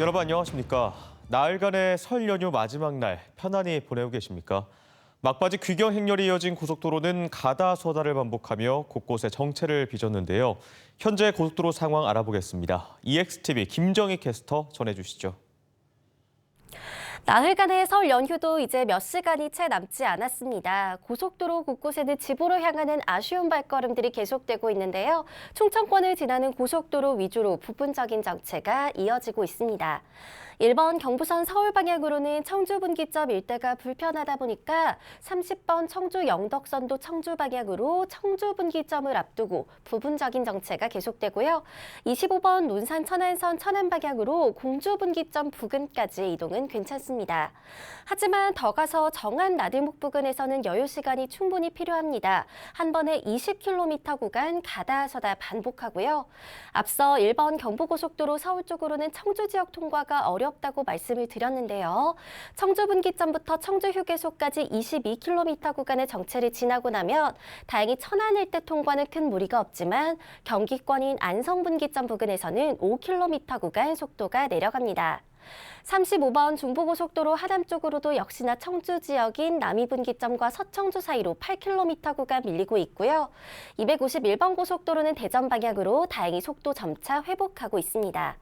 여러분 안녕하십니까? 나흘간의 설 연휴 마지막 날 편안히 보내고 계십니까? 막바지 귀경 행렬이 이어진 고속도로는 가다서다를 반복하며 곳곳에 정체를 빚었는데요. 현재 고속도로 상황 알아보겠습니다. EXTV 김정희 캐스터 전해주시죠. 나흘간의 설 연휴도 이제 몇 시간이 채 남지 않았습니다. 고속도로 곳곳에는 집으로 향하는 아쉬운 발걸음들이 계속되고 있는데요. 충청권을 지나는 고속도로 위주로 부분적인 정체가 이어지고 있습니다. 1번 경부선 서울 방향으로는 청주 분기점 일대가 불편하다 보니까 30번 청주 영덕선도 청주 방향으로 청주 분기점을 앞두고 부분적인 정체가 계속되고요. 25번 논산 천안선 천안 방향으로 공주 분기점 부근까지 이동은 괜찮습니다. 하지만 더 가서 정안 나들목 부근에서는 여유 시간이 충분히 필요합니다. 한 번에 20km 구간 가다 서다 반복하고요. 앞서 1번 경부고속도로 서울 쪽으로는 청주 지역 통과가 어렵다고 말씀을 드렸는데요. 청주 분기점부터 청주 휴게소까지 22km 구간의 정체를 지나고 나면 다행히 천안 일대 통과는 큰 무리가 없지만 경기권인 안성 분기점 부근에서는 5km 구간 속도가 내려갑니다. 35번 중부고속도로 하남 쪽으로도 역시나 청주 지역인 남이분기점과 서청주 사이로 8km 구간 밀리고 있고요. 251번 고속도로는 대전 방향으로 다행히 속도 점차 회복하고 있습니다.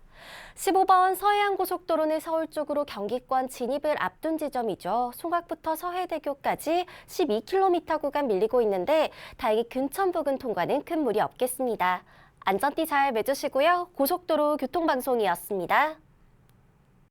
15번 서해안 고속도로는 서울 쪽으로 경기권 진입을 앞둔 지점이죠. 송악부터 서해대교까지 12km 구간 밀리고 있는데 다행히 근천 부근 통과는 큰 무리 없겠습니다. 안전띠 잘 매주시고요. 고속도로 교통방송이었습니다.